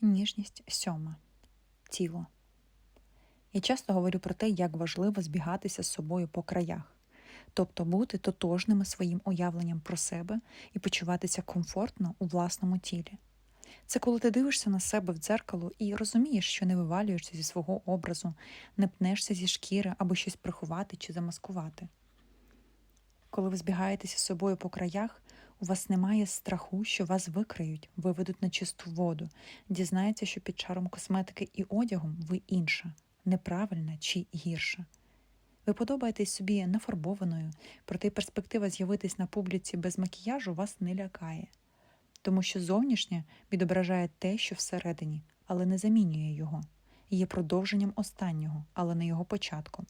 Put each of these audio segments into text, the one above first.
Ніжність сьома. Тіло. Я часто говорю про те, як важливо збігатися з собою по краях, тобто бути тотожними своїм уявленням про себе і почуватися комфортно у власному тілі. Це коли ти дивишся на себе в дзеркало і розумієш, що не вивалюєшся зі свого образу, не пнешся зі шкіри, аби щось приховати чи замаскувати. Коли ви збігаєтеся з собою по краях, у вас немає страху, що вас викриють, виведуть на чисту воду, дізнаються, що під чаром косметики і одягом ви інша, неправильна чи гірша. Ви подобаєтесь собі нафарбованою, проте перспектива з'явитись на публіці без макіяжу вас не лякає, тому що зовнішнє відображає те, що всередині, але не замінює його, є продовженням останнього, але не його початком.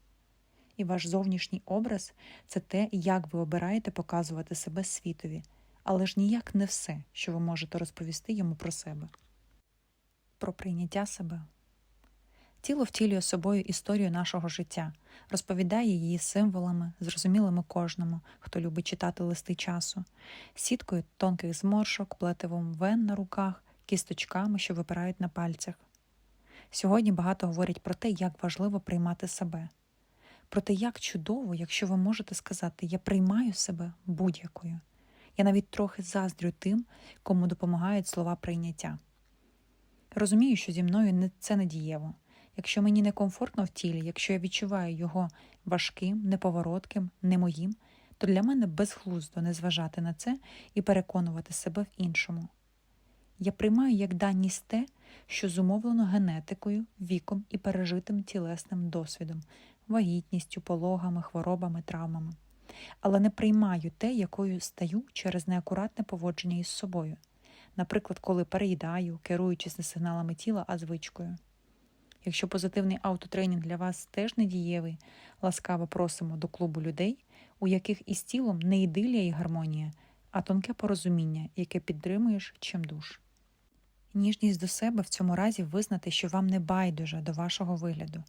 І ваш зовнішній образ це те, як ви обираєте показувати себе світові, але ж ніяк не все, що ви можете розповісти йому про себе. Про прийняття себе. Тіло втілює собою історію нашого життя, розповідає її символами, зрозумілими кожному, хто любить читати листи часу, сіткою тонких зморшок, плетивом вен на руках, кісточками, що випирають на пальцях. Сьогодні багато говорять про те, як важливо приймати себе. Проте як чудово, якщо ви можете сказати Я приймаю себе будь-якою. Я навіть трохи заздрю тим, кому допомагають слова прийняття. Розумію, що зі мною це не дієво. Якщо мені некомфортно в тілі, якщо я відчуваю його важким, неповоротким, не моїм, то для мене безглуздо не зважати на це і переконувати себе в іншому. Я приймаю як даність те, що зумовлено генетикою, віком і пережитим тілесним досвідом, вагітністю, пологами, хворобами, травмами, але не приймаю те, якою стаю через неакуратне поводження із собою, наприклад, коли переїдаю, керуючись не сигналами тіла, а звичкою. Якщо позитивний автотренінг для вас теж недієвий, ласкаво просимо до клубу людей, у яких із тілом не ідилія і гармонія, а тонке порозуміння, яке підтримуєш чим душ. Ніжність до себе в цьому разі визнати, що вам не байдуже до вашого вигляду,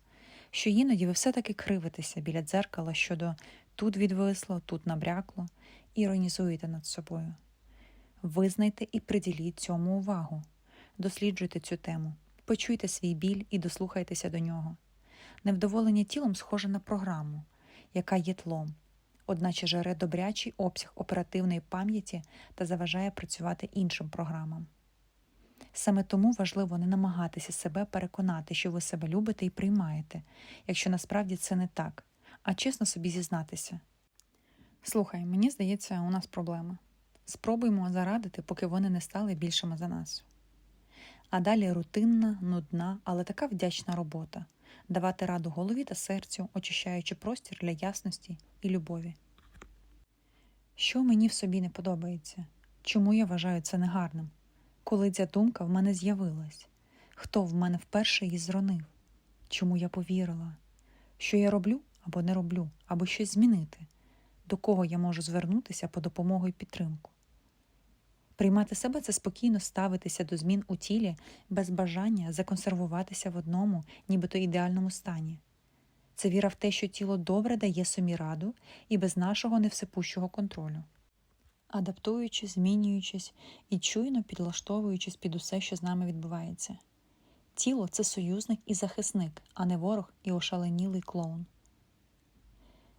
що іноді ви все-таки кривитеся біля дзеркала щодо тут відвисло, тут набрякло, іронізуєте над собою. Визнайте і приділіть цьому увагу, досліджуйте цю тему, почуйте свій біль і дослухайтеся до нього. Невдоволення тілом схоже на програму, яка є тлом, одначе жере добрячий обсяг оперативної пам'яті та заважає працювати іншим програмам. Саме тому важливо не намагатися себе переконати, що ви себе любите і приймаєте, якщо насправді це не так, а чесно собі зізнатися. Слухай, мені здається, у нас проблема. Спробуймо зарадити, поки вони не стали більшими за нас. А далі рутинна, нудна, але така вдячна робота давати раду голові та серцю, очищаючи простір для ясності і любові. Що мені в собі не подобається? Чому я вважаю це негарним? Коли ця думка в мене з'явилась, хто в мене вперше її зронив? Чому я повірила? Що я роблю або не роблю, або щось змінити, до кого я можу звернутися по допомогу і підтримку? Приймати себе це спокійно ставитися до змін у тілі без бажання законсервуватися в одному, нібито ідеальному стані. Це віра в те, що тіло добре дає собі раду і без нашого невсепущого контролю адаптуючись, змінюючись і чуйно підлаштовуючись під усе, що з нами відбувається. Тіло це союзник і захисник, а не ворог і ошаленілий клоун.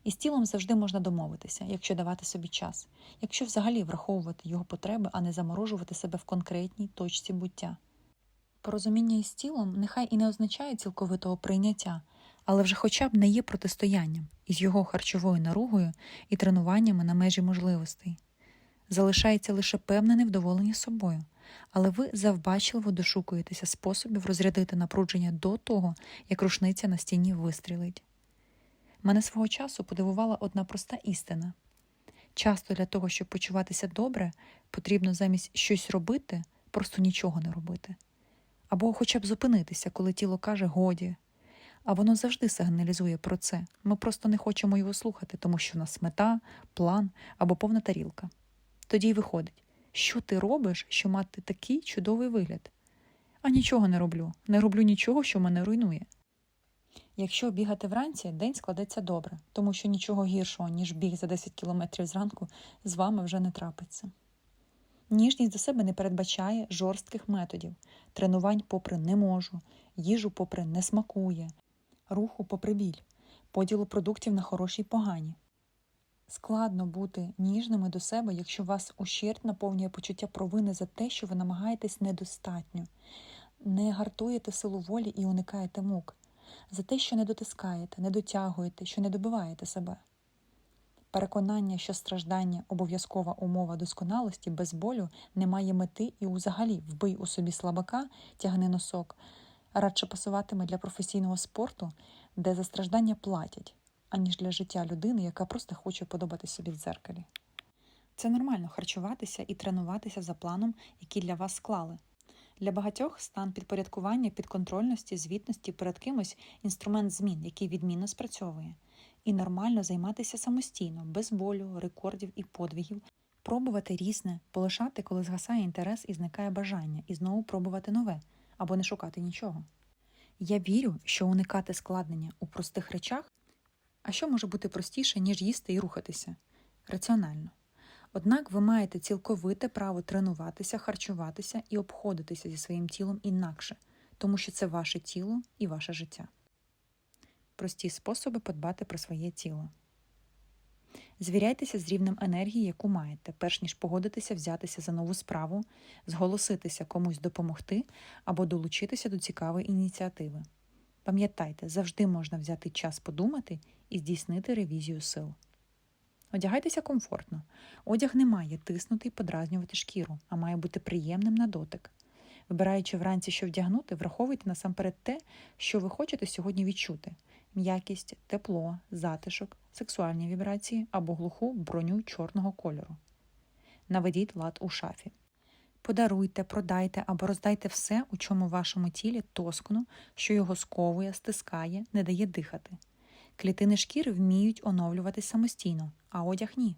І з тілом завжди можна домовитися, якщо давати собі час, якщо взагалі враховувати його потреби, а не заморожувати себе в конкретній точці буття. Порозуміння із тілом нехай і не означає цілковитого прийняття, але вже хоча б не є протистоянням із його харчовою наругою і тренуваннями на межі можливостей залишається лише певне невдоволення собою, але ви завбачливо дошукуєтеся способів розрядити напрудження до того, як рушниця на стіні вистрілить. Мене свого часу подивувала одна проста істина. Часто для того, щоб почуватися добре, потрібно замість щось робити, просто нічого не робити. Або хоча б зупинитися, коли тіло каже годі. А воно завжди сигналізує про це. Ми просто не хочемо його слухати, тому що в нас мета, план або повна тарілка. Тоді й виходить, що ти робиш, що мати такий чудовий вигляд? А нічого не роблю, не роблю нічого, що мене руйнує. Якщо бігати вранці, день складеться добре, тому що нічого гіршого, ніж біг за 10 кілометрів зранку, з вами вже не трапиться. Ніжність до себе не передбачає жорстких методів, тренувань попри не можу, їжу попри не смакує, руху попри біль, поділу продуктів на хороші й погані. Складно бути ніжними до себе, якщо вас ущерть наповнює почуття провини за те, що ви намагаєтесь недостатньо, не гартуєте силу волі і уникаєте мук, за те, що не дотискаєте, не дотягуєте, що не добиваєте себе. Переконання, що страждання обов'язкова умова досконалості без болю не має мети і взагалі вбий у собі слабака, тягни носок, радше пасуватиме для професійного спорту, де за страждання платять, аніж для життя людини, яка просто хоче подобати собі в дзеркалі. Це нормально харчуватися і тренуватися за планом, який для вас склали. Для багатьох стан підпорядкування, підконтрольності, звітності перед кимось інструмент змін, який відмінно спрацьовує. І нормально займатися самостійно, без болю, рекордів і подвигів, пробувати різне, полишати, коли згасає інтерес і зникає бажання, і знову пробувати нове або не шукати нічого. Я вірю, що уникати складнення у простих речах, а що може бути простіше, ніж їсти і рухатися? Раціонально. Однак ви маєте цілковите право тренуватися, харчуватися і обходитися зі своїм тілом інакше, тому що це ваше тіло і ваше життя. Прості способи подбати про своє тіло. Звіряйтеся з рівнем енергії, яку маєте, перш ніж погодитися взятися за нову справу, зголоситися комусь допомогти або долучитися до цікавої ініціативи. Пам'ятайте, завжди можна взяти час подумати і здійснити ревізію сил. Одягайтеся комфортно. Одяг не має тиснути і подразнювати шкіру, а має бути приємним на дотик. Вибираючи вранці, що вдягнути, враховуйте насамперед те, що ви хочете сьогодні відчути: м'якість, тепло, затишок, сексуальні вібрації або глуху броню чорного кольору. Наведіть лад у шафі. Подаруйте, продайте або роздайте все, у чому вашому тілі тоскно, що його сковує, стискає, не дає дихати. Клітини шкіри вміють оновлюватись самостійно, а одяг ні.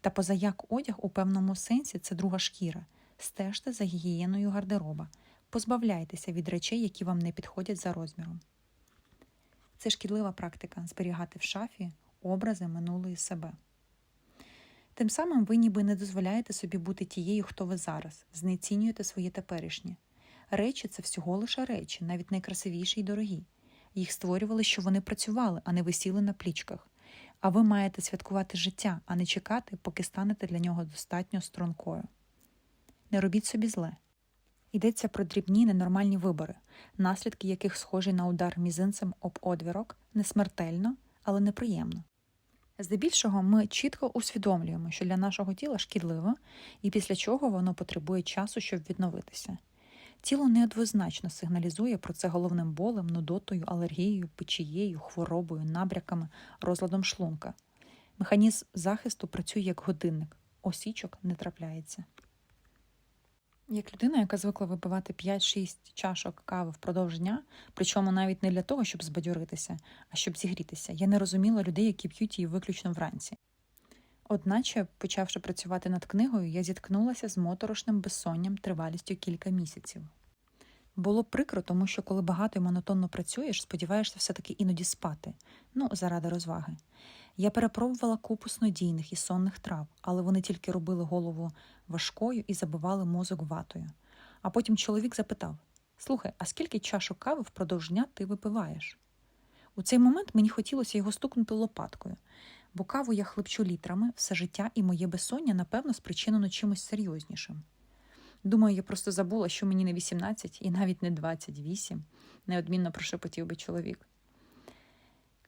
Та позаяк одяг у певному сенсі це друга шкіра. Стежте за гігієною гардероба, позбавляйтеся від речей, які вам не підходять за розміром. Це шкідлива практика зберігати в шафі образи минулої себе. Тим самим ви ніби не дозволяєте собі бути тією, хто ви зараз, знецінюєте своє теперішнє. Речі це всього лише речі, навіть найкрасивіші й дорогі. Їх створювали, що вони працювали, а не висіли на плічках. А ви маєте святкувати життя, а не чекати, поки станете для нього достатньо стрункою. Не робіть собі зле. Йдеться про дрібні ненормальні вибори, наслідки яких схожі на удар мізинцем об одвірок, не смертельно, але неприємно. Здебільшого ми чітко усвідомлюємо, що для нашого тіла шкідливо, і після чого воно потребує часу, щоб відновитися. Тіло неоднозначно сигналізує про це головним болем, нудотою, алергією, печією, хворобою, набряками, розладом шлунка. Механізм захисту працює як годинник, осічок не трапляється. Як людина, яка звикла випивати 5-6 чашок кави впродовж дня, причому навіть не для того, щоб збадьоритися, а щоб зігрітися, я не розуміла людей, які п'ють її виключно вранці. Одначе, почавши працювати над книгою, я зіткнулася з моторошним безсонням тривалістю кілька місяців. Було прикро, тому що коли багато і монотонно працюєш, сподіваєшся все-таки іноді спати, ну, заради розваги. Я перепробувала купу снодійних і сонних трав, але вони тільки робили голову важкою і забивали мозок ватою. А потім чоловік запитав: Слухай, а скільки чашок кави впродовж дня ти випиваєш? У цей момент мені хотілося його стукнути лопаткою, бо каву я хлебчу літрами все життя і моє безсоння, напевно, спричинено чимось серйознішим. Думаю, я просто забула, що мені не 18 і навіть не 28, неодмінно прошепотів би чоловік.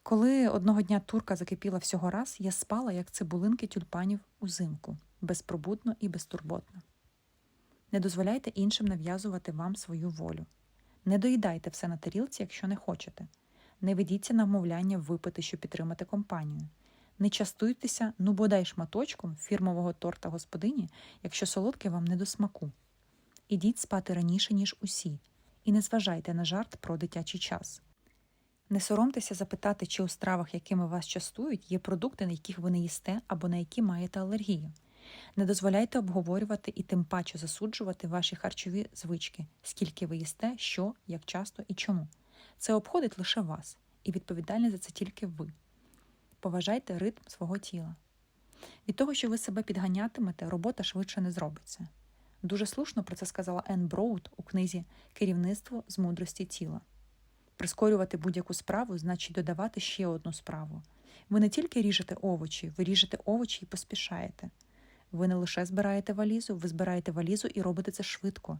Коли одного дня турка закипіла всього раз, я спала, як цибулинки тюльпанів узимку, безпробудно і безтурботно. Не дозволяйте іншим нав'язувати вам свою волю. Не доїдайте все на тарілці, якщо не хочете. Не ведіться на вмовляння випити, щоб підтримати компанію. Не частуйтеся, ну бодай шматочком фірмового торта господині, якщо солодке вам не до смаку. Ідіть спати раніше, ніж усі, і не зважайте на жарт про дитячий час. Не соромтеся запитати, чи у стравах, якими вас частують, є продукти, на яких ви не їсте або на які маєте алергію. Не дозволяйте обговорювати і тим паче засуджувати ваші харчові звички, скільки ви їсте, що, як часто і чому. Це обходить лише вас, і відповідальні за це тільки ви. Поважайте ритм свого тіла. Від того, що ви себе підганятимете, робота швидше не зробиться. Дуже слушно про це сказала Енн Броуд у книзі Керівництво з мудрості тіла. Прискорювати будь-яку справу значить додавати ще одну справу. Ви не тільки ріжете овочі, ви ріжете овочі і поспішаєте. Ви не лише збираєте валізу, ви збираєте валізу і робите це швидко.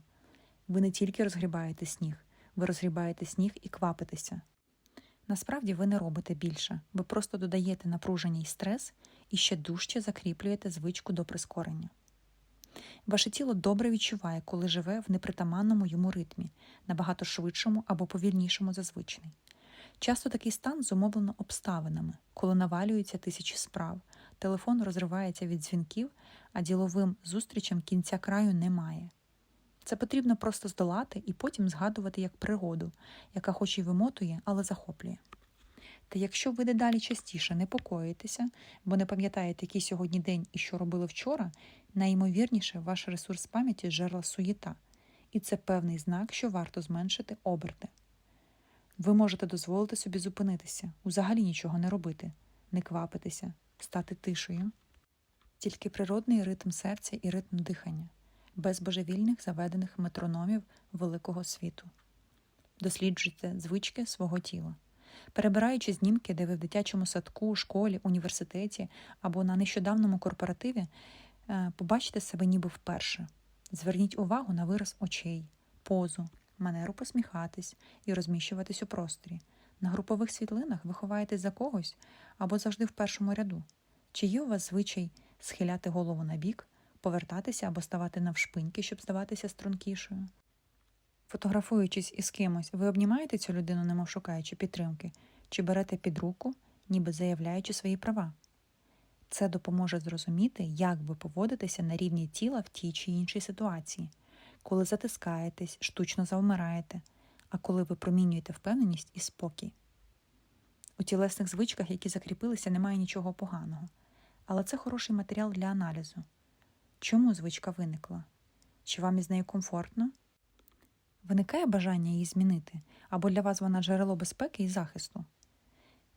Ви не тільки розгрібаєте сніг, ви розгрібаєте сніг і квапитеся. Насправді ви не робите більше, ви просто додаєте напруження і стрес і ще дужче закріплюєте звичку до прискорення. Ваше тіло добре відчуває, коли живе в непритаманному йому ритмі, набагато швидшому або повільнішому за звичний. Часто такий стан зумовлено обставинами, коли навалюються тисячі справ, телефон розривається від дзвінків, а діловим зустрічам кінця краю немає. Це потрібно просто здолати і потім згадувати як пригоду, яка хоч і вимотує, але захоплює. Та якщо ви дедалі частіше непокоїтеся, бо не пам'ятаєте, який сьогодні день і що робили вчора, найімовірніше ваш ресурс пам'яті жерла суєта, і це певний знак, що варто зменшити оберти. Ви можете дозволити собі зупинитися, взагалі нічого не робити, не квапитися, стати тишею. Тільки природний ритм серця і ритм дихання, без божевільних заведених метрономів великого світу. Досліджуйте звички свого тіла. Перебираючи знімки, де ви в дитячому садку, школі, університеті або на нещодавному корпоративі, е, побачите себе ніби вперше. Зверніть увагу на вираз очей, позу, манеру посміхатись і розміщуватись у просторі. На групових світлинах ви ховаєтесь за когось або завжди в першому ряду. Чи є у вас звичай схиляти голову на бік, повертатися або ставати навшпиньки, щоб здаватися стрункішою? Фотографуючись із кимось, ви обнімаєте цю людину, немов шукаючи підтримки, чи берете під руку, ніби заявляючи свої права. Це допоможе зрозуміти, як ви поводитеся на рівні тіла в тій чи іншій ситуації, коли затискаєтесь, штучно завмираєте, а коли ви промінюєте впевненість і спокій. У тілесних звичках, які закріпилися, немає нічого поганого, але це хороший матеріал для аналізу. Чому звичка виникла? Чи вам із нею комфортно? Виникає бажання її змінити, або для вас вона джерело безпеки і захисту.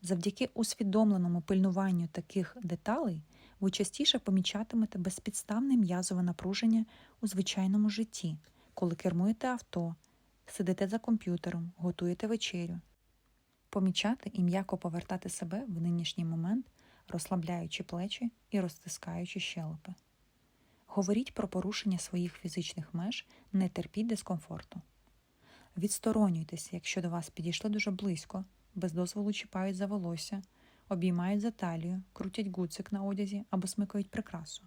Завдяки усвідомленому пильнуванню таких деталей ви частіше помічатимете безпідставне м'язове напруження у звичайному житті, коли кермуєте авто, сидите за комп'ютером, готуєте вечерю. Помічати і м'яко повертати себе в нинішній момент, розслабляючи плечі і розтискаючи щелепи. Говоріть про порушення своїх фізичних меж, не терпіть дискомфорту. Відсторонюйтеся, якщо до вас підійшли дуже близько, без дозволу чіпають за волосся, обіймають за талію, крутять гуцик на одязі або смикають прикрасу.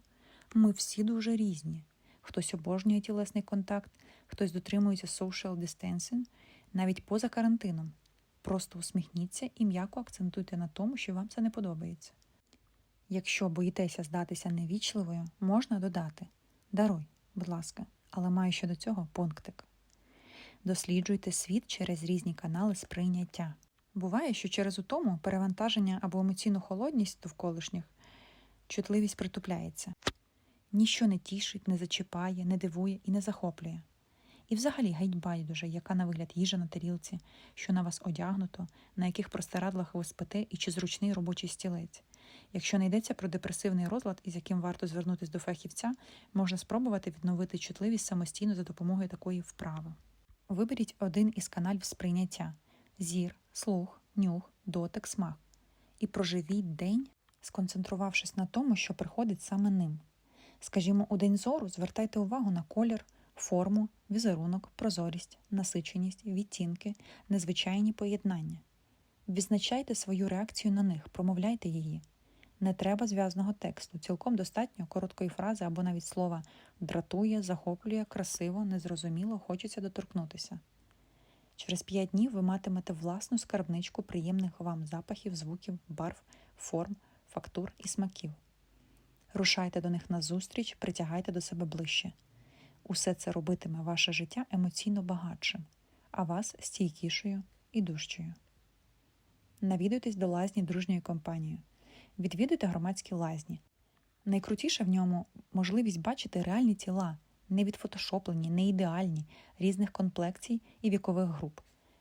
Ми всі дуже різні. Хтось обожнює тілесний контакт, хтось дотримується social distancing, навіть поза карантином. Просто усміхніться і м'яко акцентуйте на тому, що вам це не подобається. Якщо боїтеся здатися невічливою, можна додати Даруй, будь ласка, але маю щодо цього пунктик. Досліджуйте світ через різні канали сприйняття. Буває, що через утому перевантаження або емоційну холодність довколишніх чутливість притупляється. Ніщо не тішить, не зачіпає, не дивує і не захоплює. І взагалі геть байдуже, яка на вигляд їжа на тарілці, що на вас одягнуто, на яких простирадлах ви спите і чи зручний робочий стілець. Якщо не йдеться про депресивний розлад, із яким варто звернутися до фахівця, можна спробувати відновити чутливість самостійно за допомогою такої вправи. Виберіть один із каналів сприйняття зір, слух, нюх, дотик, смак. І проживіть день, сконцентрувавшись на тому, що приходить саме ним. Скажімо, у день зору звертайте увагу на колір, форму, візерунок, прозорість, насиченість, відтінки, незвичайні поєднання. Відзначайте свою реакцію на них, промовляйте її. Не треба зв'язного тексту, цілком достатньо короткої фрази або навіть слова дратує, захоплює, красиво, незрозуміло, хочеться доторкнутися. Через п'ять днів ви матимете власну скарбничку приємних вам запахів, звуків, барв, форм, фактур і смаків. Рушайте до них назустріч, притягайте до себе ближче. Усе це робитиме ваше життя емоційно багатшим, а вас стійкішою і дужчою. Навідуйтесь до лазні дружньої компанії. Відвідуйте громадські лазні. Найкрутіше в ньому можливість бачити реальні тіла, не відфотошоплені, не ідеальні, різних комплекцій і вікових груп.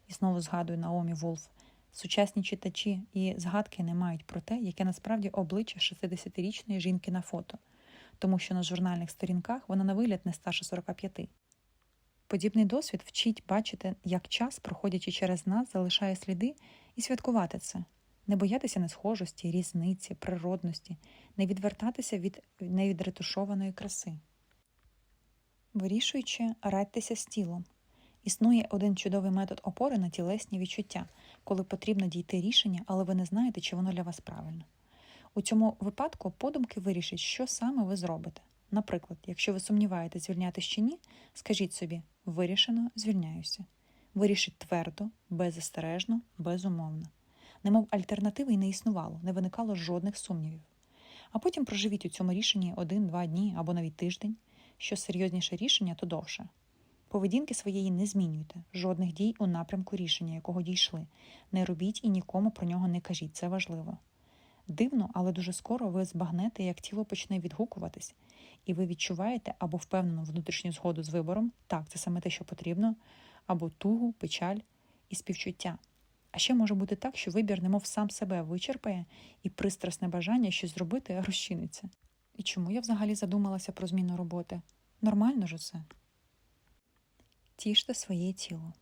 І знову згадую Наомі Волф. Сучасні читачі і згадки не мають про те, яке насправді обличчя 60-річної жінки на фото. тому що на журнальних сторінках вона на вигляд не старше 45. Подібний досвід вчить бачити, як час, проходячи через нас, залишає сліди, і святкувати це, не боятися несхожості, різниці, природності, не відвертатися від невідретушованої краси. Вирішуючи, радьтеся з тілом. Існує один чудовий метод опори на тілесні відчуття, коли потрібно дійти рішення, але ви не знаєте, чи воно для вас правильно. У цьому випадку подумки вирішить, що саме ви зробите. Наприклад, якщо ви сумніваєтесь, звільнятися чи ні, скажіть собі вирішено, звільняюся. Вирішіть твердо, беззастережно, безумовно. Немов альтернативи й не існувало, не виникало жодних сумнівів. А потім проживіть у цьому рішенні один-два дні або навіть тиждень. Що серйозніше рішення, то довше. Поведінки своєї не змінюйте, жодних дій у напрямку рішення, якого дійшли. Не робіть і нікому про нього не кажіть, це важливо. Дивно, але дуже скоро ви збагнете, як тіло почне відгукуватись, і ви відчуваєте або впевнену внутрішню згоду з вибором, так, це саме те, що потрібно, або тугу, печаль і співчуття. А ще може бути так, що вибір, немов сам себе вичерпає, і пристрасне бажання щось зробити розчиниться. І чому я взагалі задумалася про зміну роботи? Нормально ж усе. Тіште своє тіло.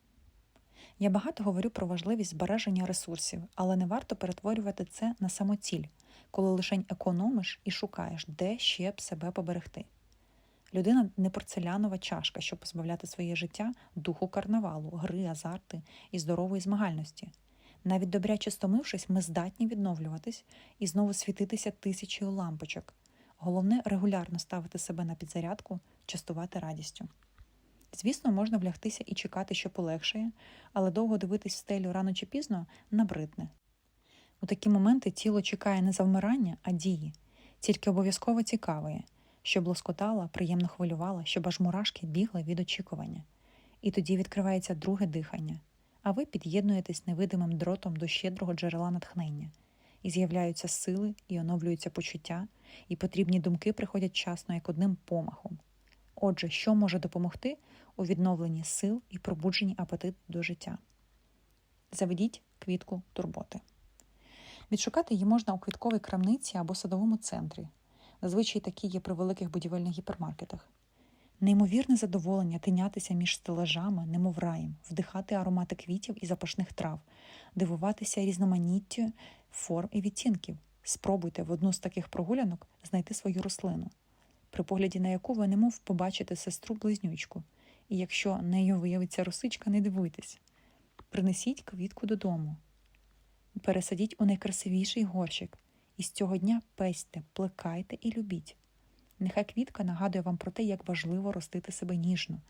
Я багато говорю про важливість збереження ресурсів, але не варто перетворювати це на самоціль, коли лишень економиш і шукаєш, де ще б себе поберегти. Людина не порцелянова чашка, щоб позбавляти своє життя духу карнавалу, гри, азарти і здорової змагальності. Навіть добряче стомившись, ми здатні відновлюватись і знову світитися тисячею лампочок. Головне регулярно ставити себе на підзарядку, частувати радістю. Звісно, можна влягтися і чекати, що полегшає, але довго дивитись в стелю рано чи пізно набридне. У такі моменти тіло чекає не завмирання, а дії, тільки обов'язково цікаває, щоб лоскотала, приємно хвилювала, щоб аж мурашки бігли від очікування. І тоді відкривається друге дихання, а ви під'єднуєтесь невидимим дротом до щедрого джерела натхнення, і з'являються сили, і оновлюються почуття, і потрібні думки приходять часно, як одним помахом. Отже, що може допомогти у відновленні сил і пробудженні апетиту до життя? Заведіть квітку турботи. Відшукати її можна у квітковій крамниці або садовому центрі. Зазвичай такі є при великих будівельних гіпермаркетах. Неймовірне задоволення тинятися між стелажами, немов раєм, вдихати аромати квітів і запашних трав, дивуватися різноманіттю форм і відтінків. Спробуйте в одну з таких прогулянок знайти свою рослину при погляді на яку ви немов побачите сестру близнючку, і якщо нею виявиться росичка, не дивуйтесь. Принесіть квітку додому, пересадіть у найкрасивіший горщик, і з цього дня пестьте, плекайте і любіть. Нехай квітка нагадує вам про те, як важливо ростити себе ніжно,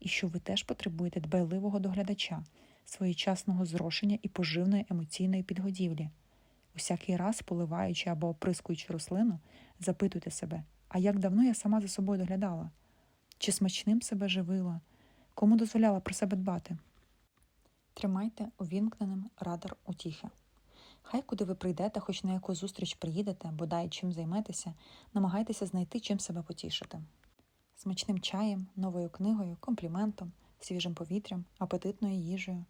і що ви теж потребуєте дбайливого доглядача, своєчасного зрошення і поживної емоційної підгодівлі. Усякий раз, поливаючи або оприскуючи рослину, запитуйте себе, а як давно я сама за собою доглядала? Чи смачним себе живила? Кому дозволяла про себе дбати? Тримайте увімкненим радар утіхи. Хай куди ви прийдете, хоч на яку зустріч приїдете, бодай чим займетеся, намагайтеся знайти чим себе потішити. Смачним чаєм, новою книгою, компліментом, свіжим повітрям, апетитною їжею,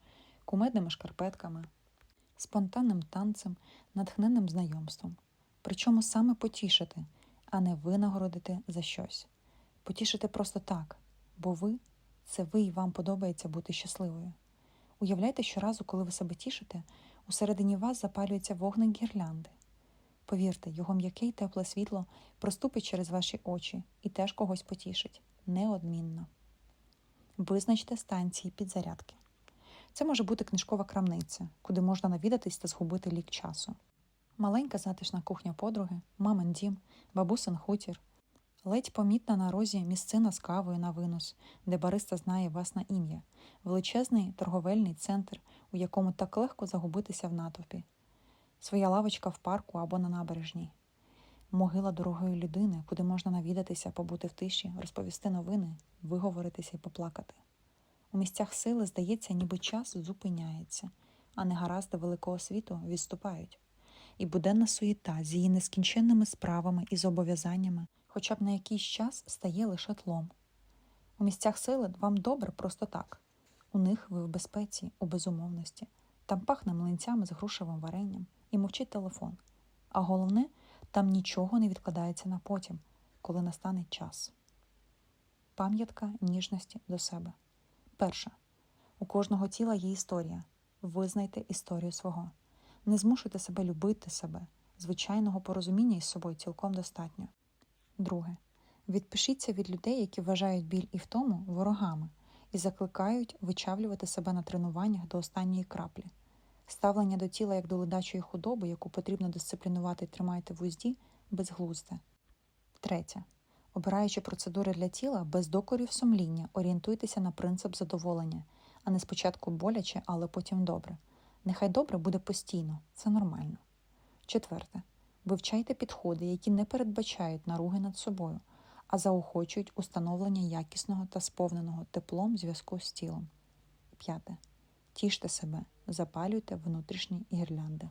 кумедними шкарпетками, спонтанним танцем, натхненним знайомством. Причому саме потішити а не винагородити за щось. Потішити просто так, бо ви це ви і вам подобається бути щасливою. Уявляйте, щоразу, коли ви себе тішите, усередині вас запалюється вогник гірлянди. Повірте, його м'яке й тепле світло проступить через ваші очі і теж когось потішить неодмінно. Визначте станції підзарядки. Це може бути книжкова крамниця, куди можна навідатись та згубити лік часу. Маленька затишна кухня подруги, мамин дім, бабусин хутір, ледь помітна на розі місцина з кавою на винос, де бариста знає вас на ім'я, величезний торговельний центр, у якому так легко загубитися в натовпі, своя лавочка в парку або на набережній, могила дорогої людини, куди можна навідатися, побути в тиші, розповісти новини, виговоритися і поплакати. У місцях сили, здається, ніби час зупиняється, а негаразди великого світу відступають. І буденна суєта з її нескінченними справами і зобов'язаннями, хоча б на якийсь час стає лише тлом. У місцях сили вам добре просто так. У них ви в безпеці, у безумовності, там пахне млинцями з грушевим варенням і мовчить телефон. А головне, там нічого не відкладається на потім. коли настане час. Пам'ятка ніжності до себе. Перше. У кожного тіла є історія. Визнайте історію свого. Не змушуйте себе любити себе. Звичайного порозуміння із собою цілком достатньо. Друге. Відпишіться від людей, які вважають біль і втому ворогами і закликають вичавлювати себе на тренуваннях до останньої краплі. Ставлення до тіла як до ледачої худоби, яку потрібно дисциплінувати і тримайте в узді, безглузде. Третє. Обираючи процедури для тіла без докорів сумління, орієнтуйтеся на принцип задоволення, а не спочатку боляче, але потім добре. Нехай добре буде постійно, це нормально. Четверте. Вивчайте підходи, які не передбачають наруги над собою, а заохочують установлення якісного та сповненого теплом зв'язку з тілом. П'яте. Тіште себе, запалюйте внутрішні гірлянди.